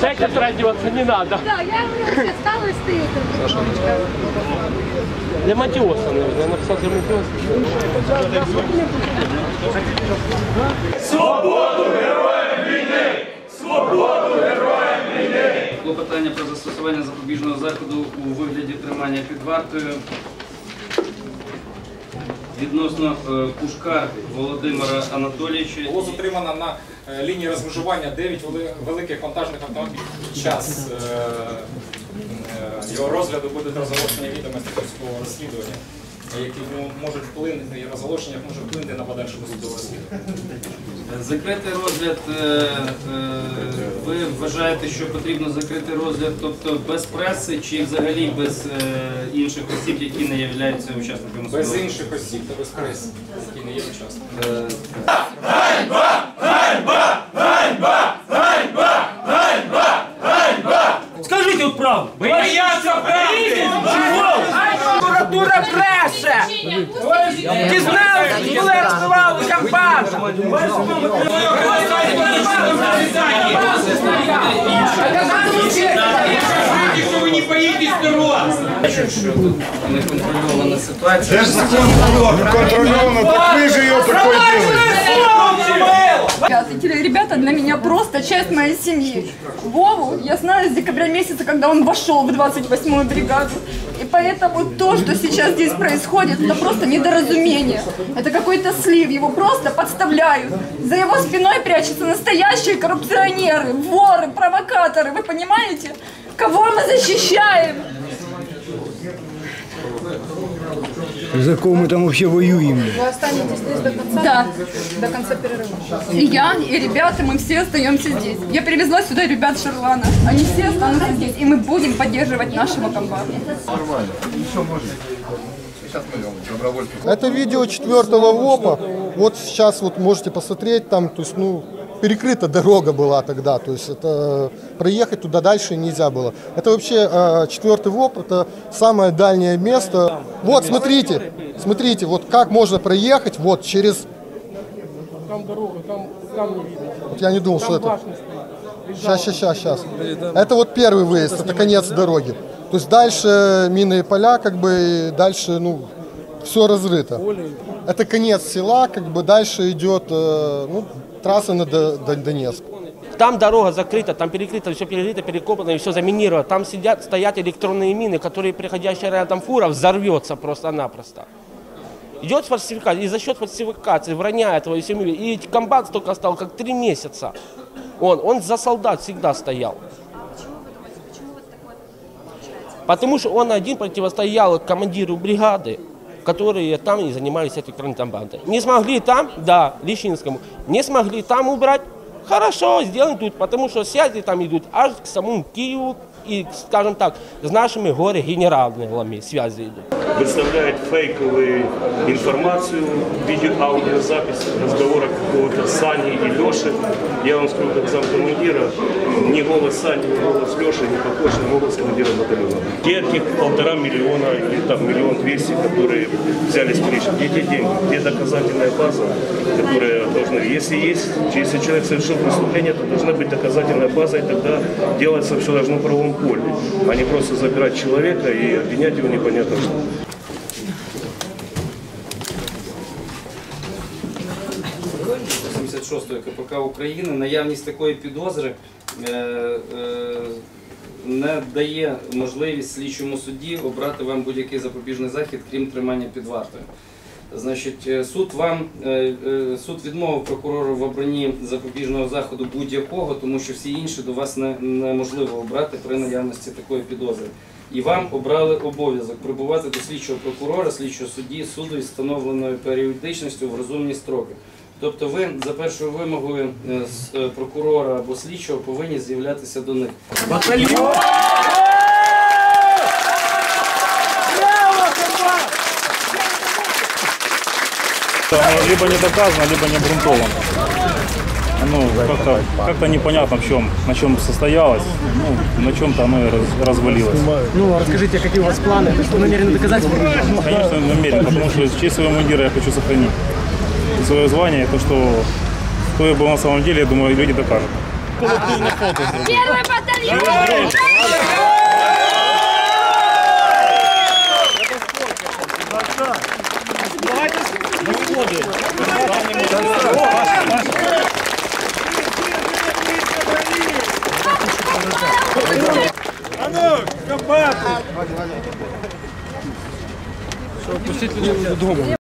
Чайка срагиваться не надо. Да, я уже стала и стою. Для Матиоса, наверное. Я написал для Матиоса. Свободу героям війни! Свободу героям війни! Було питання про застосування запобіжного заходу у вигляді тримання під вартою. Відносно е, Пушка Володимира Анатолійовича. Було затримано на е, лінії розмежування 9 великих вантажних автомобілів. Час е, його розгляду буде розголошення відомості військового розслідування, які можуть вплинути, і розголошення може вплинути на подальшу судове розслідування. Закритий розгляд, е, е, ви вважаєте, що потрібно закрити розгляд, тобто без преси чи взагалі без е, інших осіб, які не являються учасниками Без судового? інших осіб та без преси, які не є учасниками. Е, Скажите вот правду. Бояться правди! Прокуратура пресса! Ти знаєш, коли розбивали компанію? Скажите, что вы не боитесь народ! Бачу, що тут неконтрольована ситуація. Контрольовано, так вы же ее такой делаете. Ребята, эти ребята для меня просто часть моей семьи. Вову я знаю с декабря месяца, когда он вошел в 28-ю бригаду. И поэтому то, что сейчас здесь происходит, это просто недоразумение. Это какой-то слив, его просто подставляют. За его спиной прячутся настоящие коррупционеры, воры, провокаторы, вы понимаете? Кого мы защищаем? За кого мы там вообще воюем? Вы останетесь здесь до конца? Да. До конца перерыва. И я, и ребята, мы все остаемся здесь. Я привезла сюда ребят Шерлана. Они все останутся здесь. И мы будем поддерживать нашего комбата. Это видео четвертого ВОПа. Вот сейчас вот можете посмотреть, там, то есть, ну, перекрыта дорога была тогда, то есть это проехать туда дальше нельзя было. Это вообще э, четвертый ВОП, это самое дальнее место. Вот, смотрите, смотрите, вот как можно проехать, вот через... Там дорога, там камни видно. Вот я не думал, что это... Сейчас, сейчас, сейчас, сейчас. Это вот первый выезд, это конец дороги. То есть дальше минные поля, как бы, и дальше, ну, все разрыто. Это конец села, как бы дальше идет, э, ну, трасса на До- До- Донецк. Там дорога закрыта, там перекрыто, все перекрыто, перекопано и все заминировано. Там сидят, стоят электронные мины, которые приходящая рядом фура взорвется просто-напросто. Идет фальсификация, и за счет фальсификации, вранья этого и семьи, и комбат столько стал, как три месяца. Он, он за солдат всегда стоял. Потому что он один противостоял командиру бригады, которые там и занимались этой контрабандой. Не смогли там, да, Лещинскому, не смогли там убрать, хорошо, сделаем тут, потому что связи там идут аж к самому Киеву и, скажем так, с нашими горе-генералами связи идут. Выставляет фейковую информацию, видео-аудиозапись разговора какого-то Сани и Леши. Я вам скажу, как замкомандира, ни голос Сани, ни голос Леши не похож на голос командира батальона. Где тех полтора миллиона или там миллион двести, которые взяли с Криши, где те деньги, где доказательная база, которая должна... Если есть, если человек совершил преступление, то должна быть доказательная база, и тогда делается все должно в правовом поле, а не просто забирать человека и обвинять его непонятно что. 86 КПК України наявність такої підозри е, е, не дає можливість слідчому судді обрати вам будь-який запобіжний захід, крім тримання під вартою. Значить, е, суд вам суд відмовив прокурору в обранні запобіжного заходу будь-якого, тому що всі інші до вас не, неможливо обрати при наявності такої підозри. І вам обрали обов'язок прибувати до слідчого прокурора, слідчого судді, суду із встановленою періодичністю в розумні строки. Тобто ви за першою вимогою е, з е, прокурора або слідчого повинні з'являтися до них. Оно либо не доказано, либо не обґрунтовано. Ну, как-то как непонятно, в чем, на чем состоялось. Ну, на чем-то оно и раз- развалилось. Ну, расскажите, какие у вас планы? Вы что, намерены доказать? Ну, конечно, намерен, потому что честь своего мундира я хочу сохранить. свое звание, то, что кто я был на самом деле, я думаю, люди докажут. Первый батальон! А ну, компактно! Все, пустите меня додому.